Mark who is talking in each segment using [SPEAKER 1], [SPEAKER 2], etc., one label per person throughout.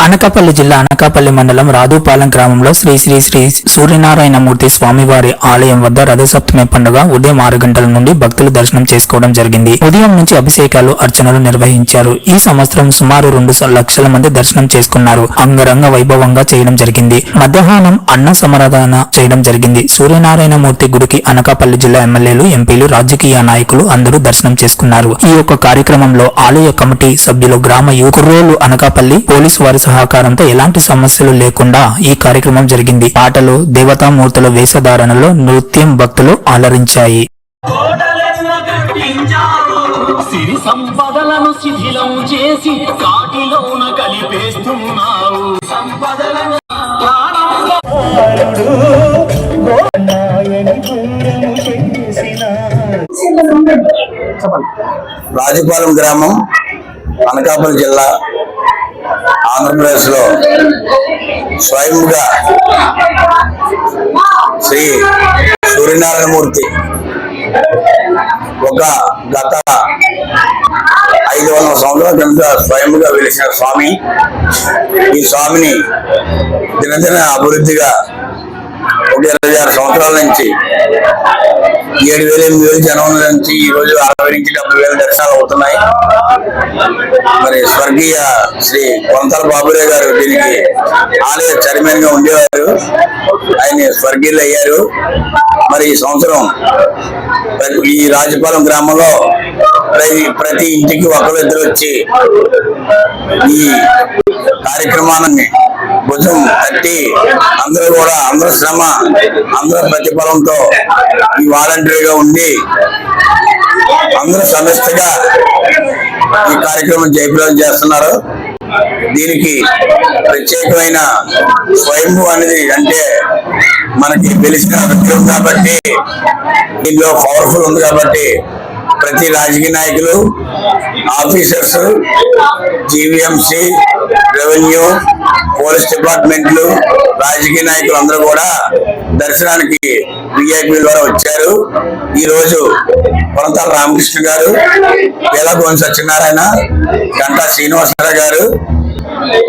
[SPEAKER 1] అనకాపల్లి జిల్లా అనకాపల్లి మండలం రాదుపాలెం గ్రామంలో శ్రీ శ్రీ శ్రీ సూర్యనారాయణమూర్తి స్వామివారి ఆలయం వద్ద రథసప్తమి పండుగ ఉదయం ఆరు గంటల నుండి భక్తులు దర్శనం చేసుకోవడం జరిగింది. ఉదయం నుంచి అభిషేకాలు అర్చనలు నిర్వహించారు. ఈ సంవత్సరం సుమారు రెండు స- లక్షల మంది దర్శనం చేసుకున్నారు. అంగరంగ వైభవంగా చేయడం జరిగింది. మధ్యాహ్నం అన్న సమరాధన చేయడం జరిగింది. సూర్యనారాయణమూర్తి గుడికి అనకాపల్లి జిల్లా ఎమ్మెల్యేలు ఎంపీలు రాజకీయ నాయకులు అందరూ దర్శనం చేసుకున్నారు. ఈ యొక్క కార్యక్రమంలో ఆలయ కమిటీ సభ్యులు గ్రామ యువకుర్రోలు అనకాపల్లి పోలీసు వారి సహకారంతో ఎలాంటి సమస్యలు లేకుండా ఈ కార్యక్రమం జరిగింది. పాటలు దేవతామూర్తుల వేషధారణలో నృత్యం భక్తులు అలరించాయి.
[SPEAKER 2] కోటలెన్న కట్టించారు సిరి సంపదలను శిథిలం చేసి కాటిలోన కలిపేస్తున్నావు. సంపదలను ప్రాణంగా
[SPEAKER 3] రాజుపాలెం గ్రామం అనకాపల్లి జిల్లా ఆంధ్రప్రదేశ్లో స్వయంగా శ్రీ సూర్యనారాయణమూర్తి ఒక గత ఐదు వందల సంవత్సరాల కింద స్వయంగా వెలిసిన స్వామి. ఈ స్వామిని దినదిన అభివృద్ధిగా ఒక ఇరవై ఆరు సంవత్సరాల నుంచి ఏడు వేల ఎనిమిది వేలు జనం నుంచి ఈ రోజు అరవై నుంచి డెబ్బై వేల దర్శనాలు అవుతున్నాయి. మరి స్వర్గీయ శ్రీ కొంతల బాబురే గారు దీనికి ఆలయ చైర్మన్గా ఉండేవారు. ఆయన స్వర్గీయులు అయ్యారు. మరి ఈ సంవత్సరం ప్రతి- ఈ రాజపాలెం గ్రామంలో ప్రతి ప్రతి ఇంటికి ఒకరు ఇద్దరు వచ్చి ఈ కార్యక్రమాన్ని భుజం తట్టి అందరూ కూడా అందరూ శ్రమ అందరూ ప్రతిఫలంతో ఈ వాలంటరీగా ఉండి అందరూ సమస్యగా ఈ కార్యక్రమం జయప్రదం చేస్తున్నారు. దీనికి ప్రత్యేకమైన స్వయంభూ అనేది అంటే మనకి తెలిసిన విషయం కాబట్టి దీనిలో పవర్ఫుల్ ఉంది కాబట్టి ప్రతి రాజకీయ నాయకులు ఆఫీసర్స్ జీవీఎంసీ రెవెన్యూ పోలీస్ డిపార్ట్మెంట్లు రాజకీయ నాయకులు అందరూ కూడా దర్శనానికి విఐపి ద్వారా వచ్చారు. ఈరోజు రోజు కొనతాల రామకృష్ణ గారు వేలగోని సత్యనారాయణ గంటా శ్రీనివాసరావు గారు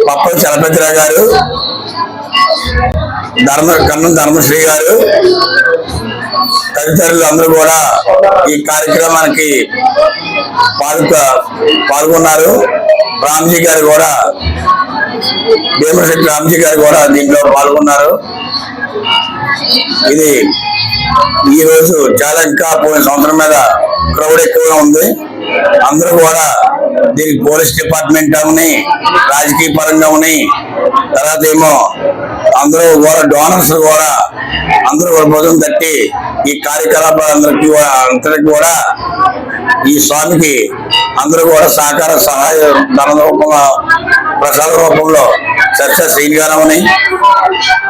[SPEAKER 3] పప్పల చలపతిరావు గారు ధర్మ కన్నం ధర్మశ్రీ గారు తదితరులు అందరూ కూడా ఈ కార్యక్రమానికి పాల్గొ పాల్గొన్నారు. రామ్జీ గారు కూడా భీమశెట్టి రామ్జీ గారు కూడా దీంట్లో పాల్గొన్నారు. ఇది ఈ రోజు చాలా ఇంకా పోయిన సంవత్సరం మీద క్రౌడ్ ఎక్కువగా ఉంది. అందరూ కూడా దీనికి పోలీస్ డిపార్ట్మెంట్ అవని రాజకీయ పరంగా ఉని తర్వాత ఏమో అందరూ కూడా డోనర్స్ కూడా అందరూ కూడా భుజం తట్టి ఈ కార్యకలాపాలందరికీ కూడా కూడా ఈ స్వామికి అందరూ కూడా సహకార సహాయ ధన రూపంలో ప్రసాద రూపంలో చర్చ శ్రీనిగానమని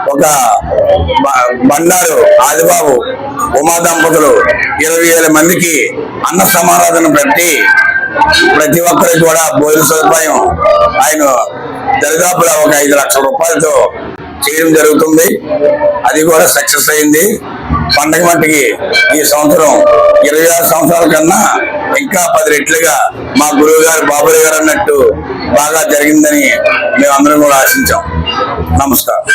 [SPEAKER 3] ఒక బ- బండారు ఆదిబాబు ఉమా దంపతులు ఇరవై వేల మందికి అన్న సమారాధన పెట్టి ప్రతి ఒక్కరికి కూడా భోజన సదుపాయం. ఆయన దరిదాపులా ఒక ఐదు లక్షల రూపాయలతో చేయడం జరుగుతుంది. అది కూడా సక్సెస్ అయింది. పండగ మట్టికి ఈ సంవత్సరం ఇరవై ఆరు సంవత్సరాల కన్నా ఇంకా పది రెట్లుగా మా గురువు గారు బాబురావు గారు అన్నట్టు బాగా జరిగిందని మేమందరం కూడా ఆశించాం. నమస్కారం.